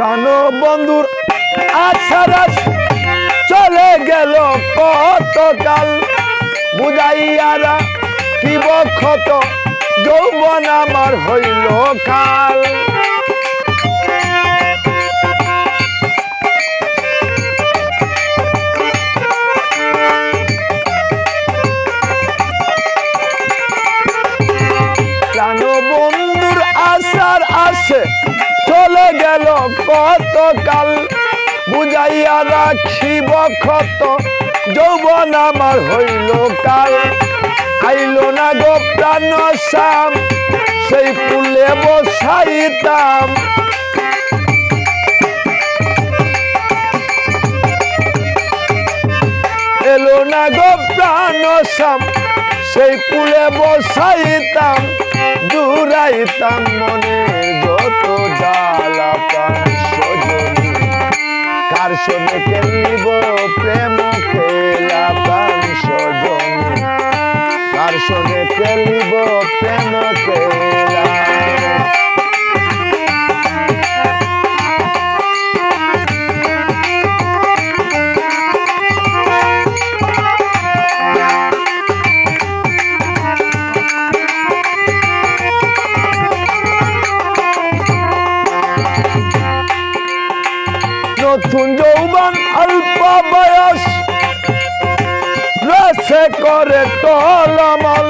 প্রাণ বন্ধুর আছারাস চলে গেল কতকাল বুঝাইয়ারা কি বক্ষত, যৌবন আমার হইল কাল। প্রাণ বন্ধুর আসে গেল কতকাল? বুঝাইয়া রাখিব ক্ষত। যৌবন আমার হইল কাল। আইল না গো প্রাণ শ্যাম, সেই পুলে বসাইতাম। এলো না গো প্রাণ শ্যাম, সেই পুলে বসাইতাম। দূরাইতাম মনের যত জ্বালা প্রাণ সজনী কার সঙ্গে খেলিব প্রেম খেলা প্রাণ সজনী কার সঙ্গে খেলিব নতুন যৌবন অল্প বয়স। রসে করে টলমল।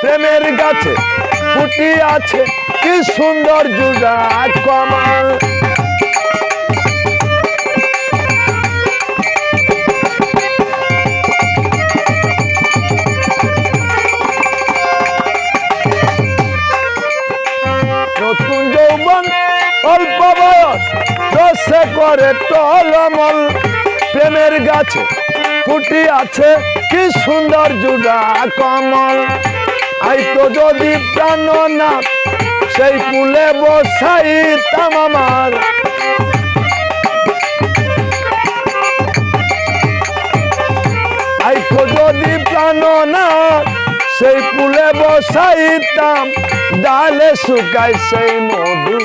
প্রেমের গাছে ফুটি আছে কি সুন্দর জুড়া কমল। অল্প বয়স, রসে করে টলমল প্রেমের গাছে। ফুটি আছে, কি সুন্দর জুড়া কমল। আই তো যদি প্রাণ না সেই ফুলে বসাইতাম আমার। আই তো যদি প্রাণ না সেই ফুলে বসাইতাম ডালে শুকাই সেই মধুর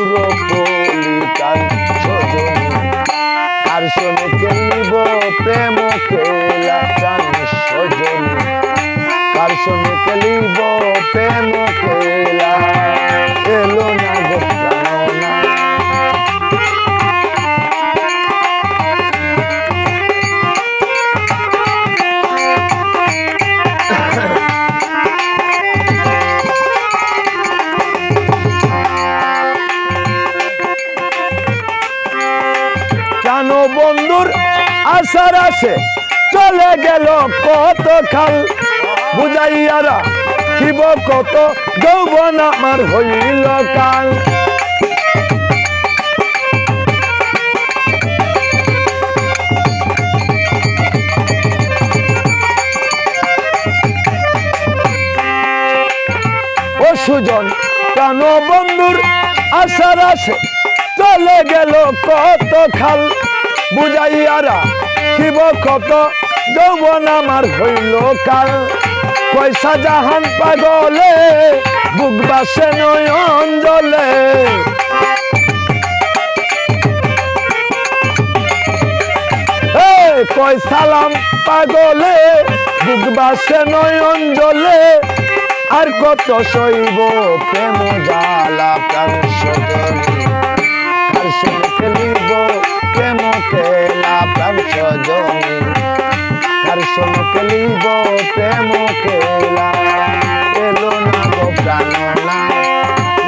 কলিতান সজনী। আর শোনে খেলিব প্রেম খেলা প্রাণ সজনী। কার শোনে খেলিব কেন বন্ধুর আশার আসে। চলে গেল কত খাল। বুঝাইয়ারা কিব কত যৌবন আমার হইল কাল। সুজন বন্ধুর আশার চলে গেল কত খাল। বুঝাইয়ারা কিব কত যৌবন আমার হইল কাল। পয়সা জাহান পাগলে, বুক বাসে নয়ন জলে। কয় সালাম পাগলে, বুক বাসে নয়ন জলে। আর কত সইব প্রেম জ্বালা প্রাণ সজনী খেলা এলো না গো প্রাণ না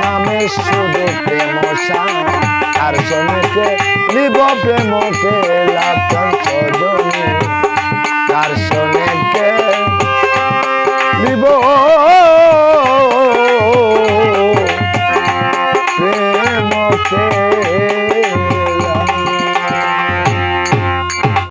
নামে শুধু প্রেম আর সঙ্গে খেলিব প্রেম খেলা আর সঙ্গে লিব